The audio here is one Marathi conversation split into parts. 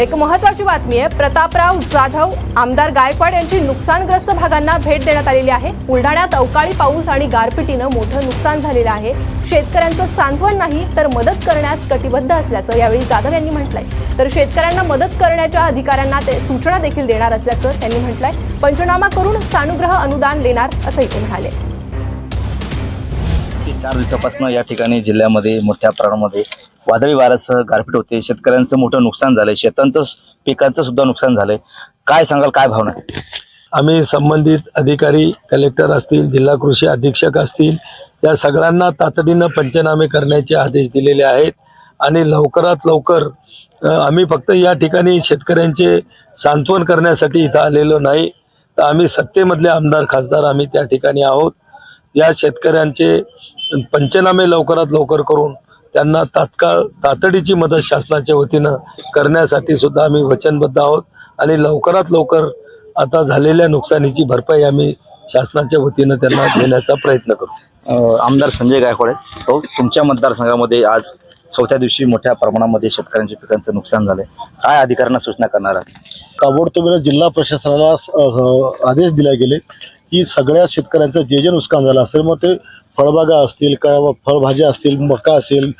एक महत्वाची बातमी आहे. प्रतापराव जाधव आमदार गायकवाड यांची नुकसानग्रस्त भागांना भेट देण्यात आलेली आहे. बुलढाण्यात अवकाळी पाऊस आणि गारपिटीनं मोठं नुकसान झालेलं आहे. शेतकऱ्यांचं सांत्वन नाही तर मदत करण्यास कटिबद्ध असल्याचं यावेळी जाधव यांनी म्हटलंय. तर शेतकऱ्यांना मदत करण्याच्या अधिकाऱ्यांना ते सूचना देखील देणार असल्याचं त्यांनी म्हटलंय. पंचनामा करून सानुग्रह अनुदान देणार असंही ते म्हणाले. चार दिवसापासून या ठिकाणी जिल्ह्यामध्ये मोठ्या प्रमाणामध्ये वादळी वाऱ्यासह गारपीट होते. शेतकऱ्यांचं मोठं नुकसान झालंय. शेतांचं पिकांचं सुद्धा नुकसान झालंय. काय सांगाल? काय भावना आहे? आम्ही संबंधित अधिकारी कलेक्टर असतील जिल्हा कृषी अधीक्षक असतील या सगळ्यांना तातडीनं पंचनामे करण्याचे आदेश दिलेले आहेत. आणि लवकरात लवकर आम्ही फक्त या ठिकाणी शेतकऱ्यांचे सांत्वन करण्यासाठी इथं आलेलो नाही. तर आम्ही सत्तेमधले आमदार खासदार आम्ही त्या ठिकाणी आहोत. या शेतकऱ्यांचे पंचनामे लवकरात लवकर करून त्यांना तात्काळ तातडीची मदत शासनाच्या वतीनं करण्यासाठी सुद्धा आम्ही वचनबद्ध आहोत. आणि लवकरात लवकर आता झालेल्या नुकसानीची भरपाई आम्ही शासनाच्या वतीनं त्यांना देण्याचा प्रयत्न करू. आमदार संजय गायकवाड. हो तुमच्या मतदारसंघामध्ये आज चौथ्या दिवशी मोठ्या प्रमाणामध्ये शेतकऱ्यांच्या पिकांचं नुकसान झालंय. काय अधिकाऱ्यांना सूचना करणार आहात? ताबडतोबीनं जिल्हा प्रशासनाला आदेश दिले गेले. की सगळ्या शेतकऱ्यांचं जे जे नुकसान झालं असेल मग ते फळबागा असतील किंवा फळभाज्या असतील मका असेल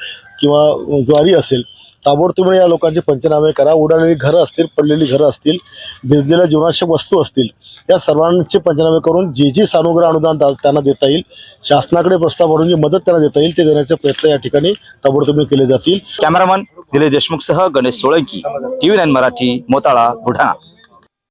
किंवा ज्वारी असेल ताबडतोब या लोकांचे पंचनामे करा. उडालेली घरं असतील पडलेली घरं असतील भिजलेल्या जीवनावश्यक वस्तू असतील या सर्वांचे पंचनामे करून जे जे सानुग्रह अनुदान त्यांना देता येईल शासनाकडे प्रस्ताव भरून जी मदत त्यांना देता येईल ते देण्याचे प्रयत्न या ठिकाणी ताबडतोबीने केले जातील. कॅमेरामन देशमुख देशमुखसह गणेश सोळंकी टीव्ही नाईन मराठी मोताळा बुढाणा